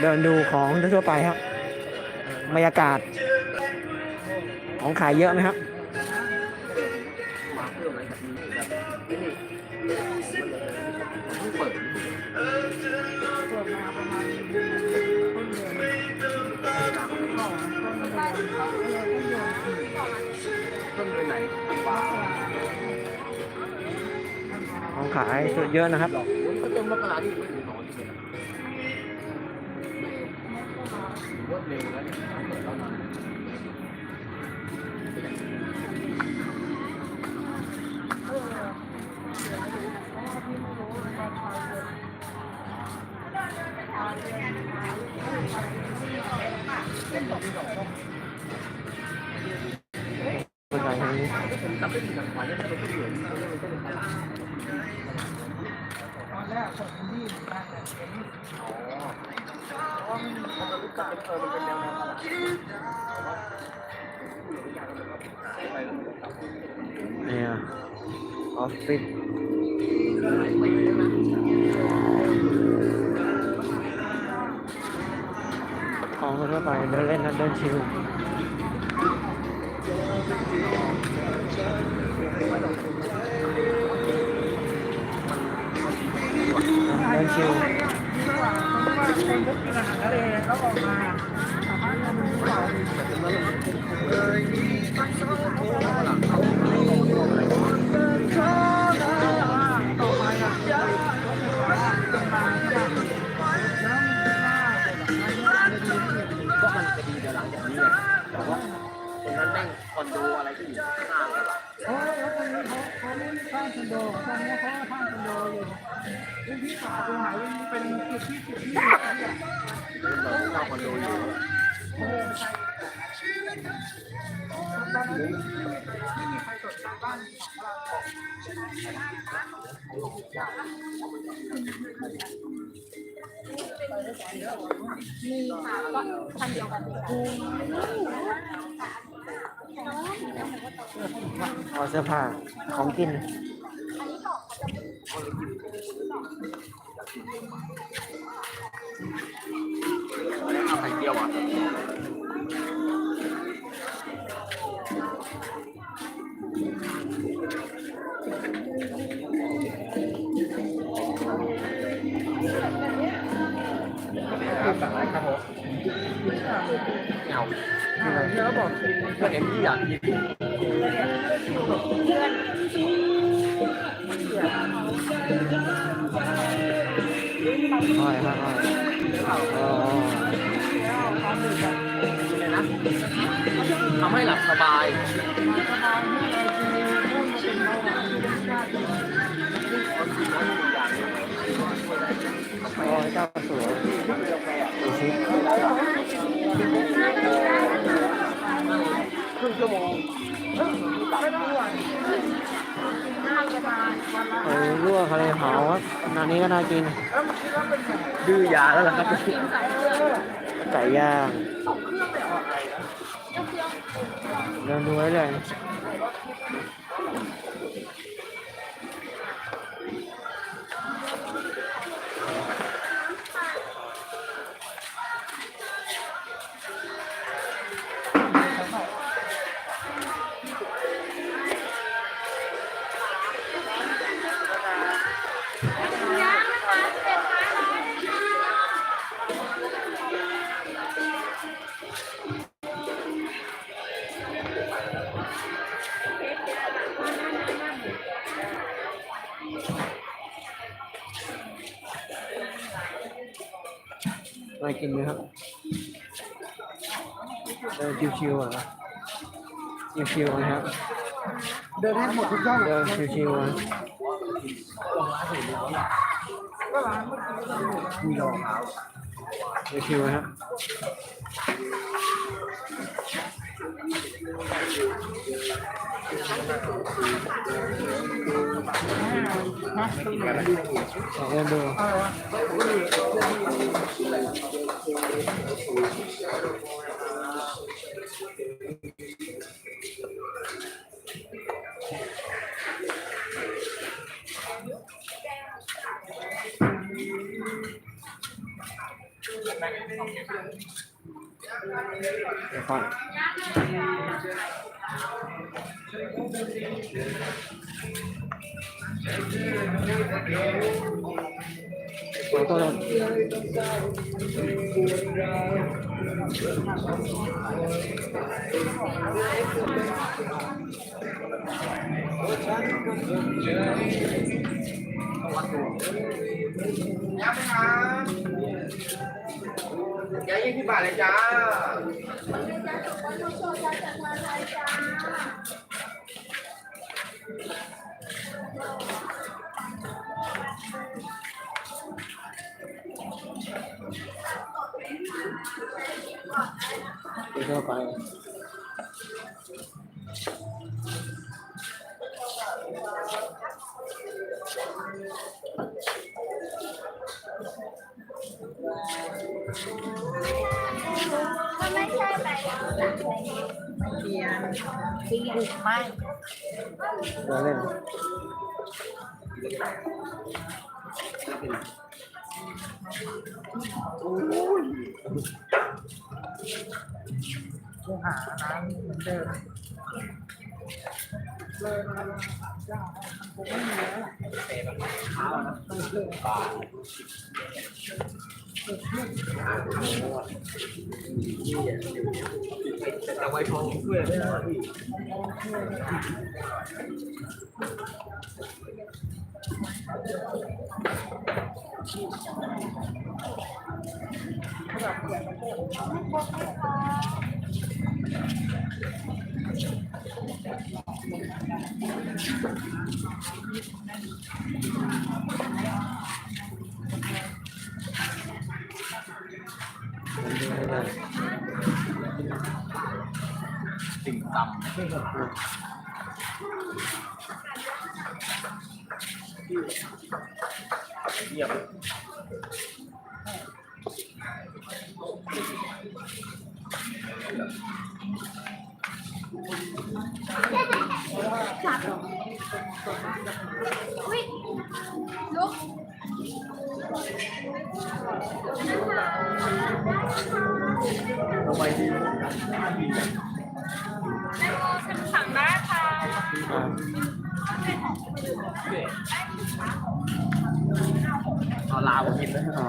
เดินดูของทั่วไปครับบรรยากาศ ของขายเยอะไหมครับมาเพิ่มอะไรแบบนี้แบบนี่มันเพิ่งไปไหนอันวา ขายเยอะนะครับก็เต็มมกราที่ไม่ถึงนอนเลยรวดเร็วแล้วเนี่ยเปิดแล้วนะเป็นไงทีนี้ เป็นเหมือนเป็นเป็นตลาดตอนแรกผมที่บ้านเนี่ยเป็นอ๋อเพราะว่ามันรู้จักเออมันเป็นแนวแนวเนี่ยออฟฟิศของทั่วไปเดินเล่นนะเดินชิว ชิวก็กินอาหารทะเลก็มันจะดีเดี๋ยวหลังจากนี้ไงแต่ว่าตรงนั้นแม่งคอนโดอะไรที่อยู่ข้างห น้าเลยราะแล้วตอนนี้เขาเขาไม่สร้างคอนโดตอนนี้เขาสร้างคอนโดอยู่พื้นที่ป่าตรงไหนเป็นจุดที่จุดที่เราเช่าคอนโดอยู่ตอนนั้นไม่มีใครสนใจบ้านของเราเขอเสื้อผ้าของกิน แล้วบอกก็เห็นที่อยากกินอ้อยค่อ้อยอ๋อยทำให้หลับสบาย ชั่วโมงโออลวกทะเลเผาครับนันนี้ก็น่ากิน ดื้อยาแล้วล่ะครับไก่ย่างเดินดูไว้เลย น่ากินไหมครับเดินชิวๆอะชิวๆนะครับ เดินให้หมดทุกช่องเดินชิวๆอะก็ร้านเมื่อกี้ก็อยู่มีรองเท้าชิวๆนะครับ นะ เดี๋ยวก่อนขอโทษย้ำไมครับ ย้ำยี่สิบบาทเลยจ้าเดี๋ยวเข้าไป มันไม่ใช่ใบเทียนเทียนไม่เราเล่นยังหาน้ำเหมือนเดิม แล้วล่ะเท้านะบาทแต่ไวทองช่วยได้นะพี่สิ่งต่ำเงียบ อุ้ยลุกทำไมที่สั่งได้ค่ะอ่าเอาลาวมากินนะอ๋อ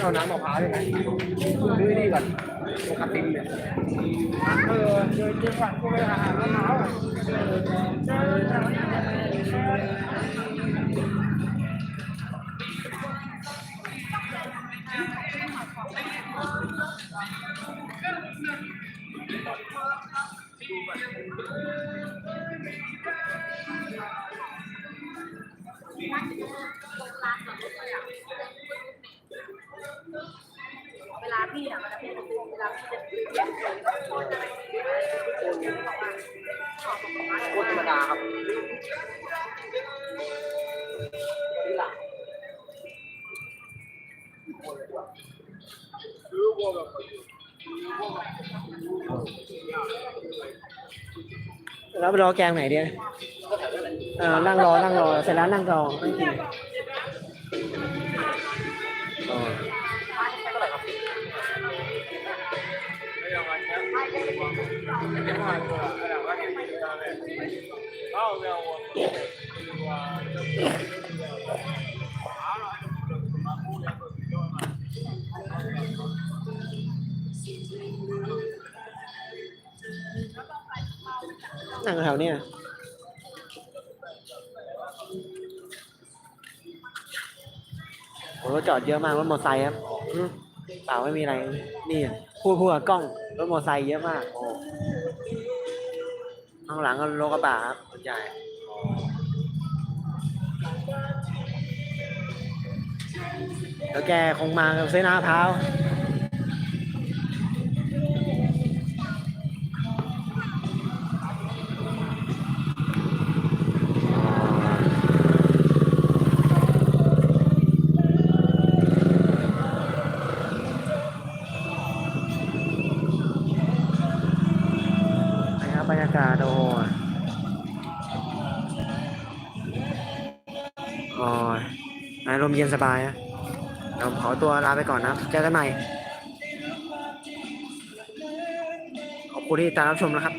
เอาน้ำมะพร้าวด้วยไหมซื้อนี่ก่อน ปกตินเนี่ยเออเดินจังหวัดกูไปหามะพร้าวอะ แล้วไปรอแกงไหนเดีเออนั่งรอ นั่งรอ เสร็จแล้วนั่งรอนั่งกินอ๋ นั่งแถวเนี้ยโอ้รถจอดเยอะมากรถมอเตอร์ไซค์ครับเปล่าไม่มีอะไร นี่อะพูดพูดกับกล้องรถมอเตอร์ไซค์เยอะมากโอ้ข้างหลังก็รถกระบะครับรถใหญ่แล้วแกคงมากับเส้นหน้าเท้าว กาโอ้ยโอ้ยอารมณ์เย็นสบายนะเดี๋ยวผมขอตัวลาไปก่อนนะเจอกันใหม่ ขอบคุณที่ติดตามรับชมนะครับ